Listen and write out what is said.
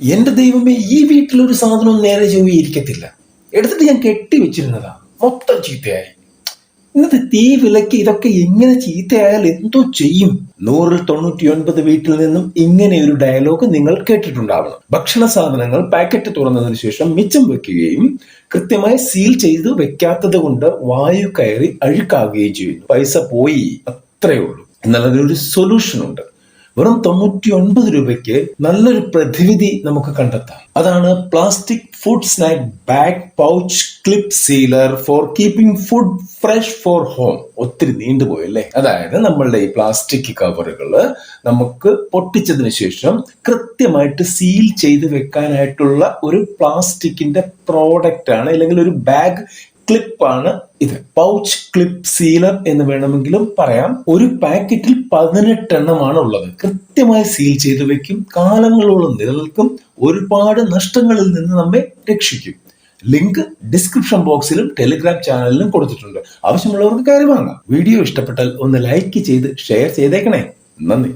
എന്റെ ദൈവമേ ഈ വീട്ടിലൊരു സാധനവും നേരെ ചൊവ്വി ഇരിക്കത്തില്ല. എടുത്തിട്ട് ഞാൻ കെട്ടി വെച്ചിരുന്നതാ. മൊത്തം ചീത്തയായി. ഇന്നത്തെ തീ വിലക്ക് ഇതൊക്കെ ഇങ്ങനെ ചീത്തയായാൽ എന്തോ ചെയ്യും? നൂറിൽ തൊണ്ണൂറ്റി ഒൻപത് വീട്ടിൽ നിന്നും ഇങ്ങനെ ഒരു ഡയലോഗ് നിങ്ങൾ കേട്ടിട്ടുണ്ടാവണം. ഭക്ഷണ സാധനങ്ങൾ പാക്കറ്റ് തുറന്നതിന് ശേഷം മിച്ചം വെക്കുകയും കൃത്യമായി സീൽ ചെയ്ത് വെക്കാത്തത് കൊണ്ട് വായു കയറി അഴുക്കാകുകയും ചെയ്യുന്നു. പൈസ പോയി. അത്രേ ഉള്ളൂ. എന്നാൽ അതിനൊരു സൊല്യൂഷൻ ഉണ്ട് വെറും തൊണ്ണൂറ്റി ഒൻപത് രൂപയ്ക്ക് നല്ലൊരു പ്രതിവിധി നമുക്ക് കണ്ടെത്താം. അതാണ് plastic food snack bag pouch clip sealer for keeping food fresh for home ഒത്തിരി നീണ്ടുപോയല്ലേ അതായത് നമ്മളുടെ ഈ പ്ലാസ്റ്റിക് കവറുകൾ നമുക്ക് പൊട്ടിച്ചതിന് ശേഷം കൃത്യമായിട്ട് സീൽ ചെയ്ത് വെക്കാനായിട്ടുള്ള ഒരു പ്ലാസ്റ്റിക്കിന്റെ പ്രോഡക്റ്റ് ആണ് അല്ലെങ്കിൽ ഒരു ബാഗ് ക്ലിപ്പാണ് ഇത്. പൗച്ച് ക്ലിപ്പ് സീലർ എന്ന് വേണമെങ്കിലും പറയാം. ഒരു പാക്കറ്റിൽ പതിനെട്ടെണ്ണമാണ് ഉള്ളത് കൃത്യമായി സീൽ ചെയ്ത് വെക്കും. കാലങ്ങളോളം നിലനിൽക്കും. ഒരുപാട് നഷ്ടങ്ങളിൽ നിന്ന് നമ്മെ രക്ഷിക്കും. ലിങ്ക് ഡിസ്ക്രിപ്ഷൻ ബോക്സിലും ടെലിഗ്രാം ചാനലിലും കൊടുത്തിട്ടുണ്ട്. ആവശ്യമുള്ളവർക്ക് കാര്യം വാങ്ങാം. വീഡിയോ ഇഷ്ടപ്പെട്ടാൽ ഒന്ന് ലൈക്ക് ചെയ്ത് ഷെയർ ചെയ്തേക്കണേ. നന്ദി.